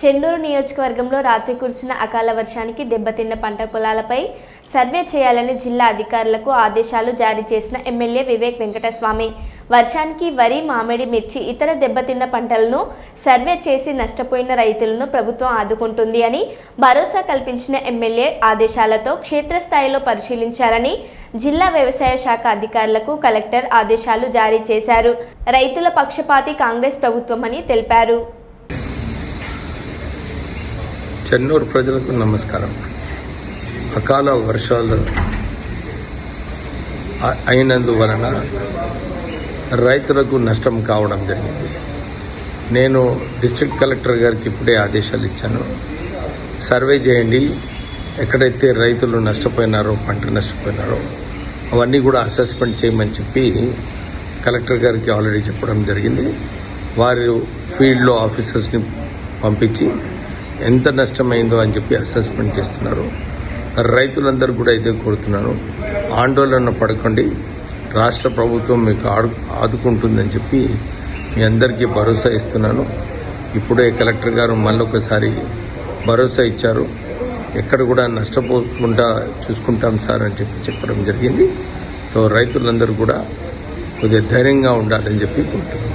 చెన్నూరు నియోజకవర్గంలో రాత్రి కురిసిన అకాల వర్షానికి దెబ్బతిన్న పంట పొలాలపై సర్వే చేయాలని జిల్లా అధికారులకు ఆదేశాలు జారీ చేసిన ఎమ్మెల్యే వివేక్ వెంకటస్వామి. వర్షానికి వరి మామిడి మిర్చి ఇతర దెబ్బతిన్న పంటలను సర్వే చేసి నష్టపోయిన రైతులను ప్రభుత్వం ఆదుకుంటుంది అని భరోసా కల్పించిన ఎమ్మెల్యే ఆదేశాలతో క్షేత్రస్థాయిలో పరిశీలించాలని జిల్లా వ్యవసాయ శాఖ అధికారులకు కలెక్టర్ ఆదేశాలు జారీ చేశారు. రైతుల పక్షపాతి కాంగ్రెస్ ప్రభుత్వమని తెలిపారు. చెన్నూరు ప్రజలకు నమస్కారం. అకాల వర్షాలు అయినందువలన రైతులకు నష్టం కావడం జరిగింది. నేను డిస్ట్రిక్ట్ కలెక్టర్ గారికి ఇప్పుడే ఆదేశాలు ఇచ్చాను. సర్వే చేయండి. ఎక్కడైతే రైతులు నష్టపోయినారో పంట నష్టపోయినారో అవన్నీ కూడా అసెస్మెంట్ చేయమని చెప్పి కలెక్టర్ గారికి ఆల్రెడీ చెప్పడం జరిగింది. వారు ఫీల్డ్లో ఆఫీసర్స్ని పంపించి ఎంత నష్టమైందో అని చెప్పి అసెస్మెంట్ చేస్తున్నారు. రైతులందరూ కూడా ఇదే కోరుతున్నాను ఆందోళన పడకండి. రాష్ట్ర ప్రభుత్వం మీకు ఆడు ఆదుకుంటుందని చెప్పి మీ అందరికీ భరోసా ఇస్తున్నాను. ఇప్పుడే కలెక్టర్ గారు మళ్ళొకసారి భరోసా ఇచ్చారు. ఎక్కడ కూడా నష్టపోకుండా చూసుకుంటాం సార్ అని చెప్పి చెప్పడం జరిగింది. సో రైతులందరూ కూడా కొద్దిగా ధైర్యంగా ఉండాలని చెప్పి కోరుతున్నాను.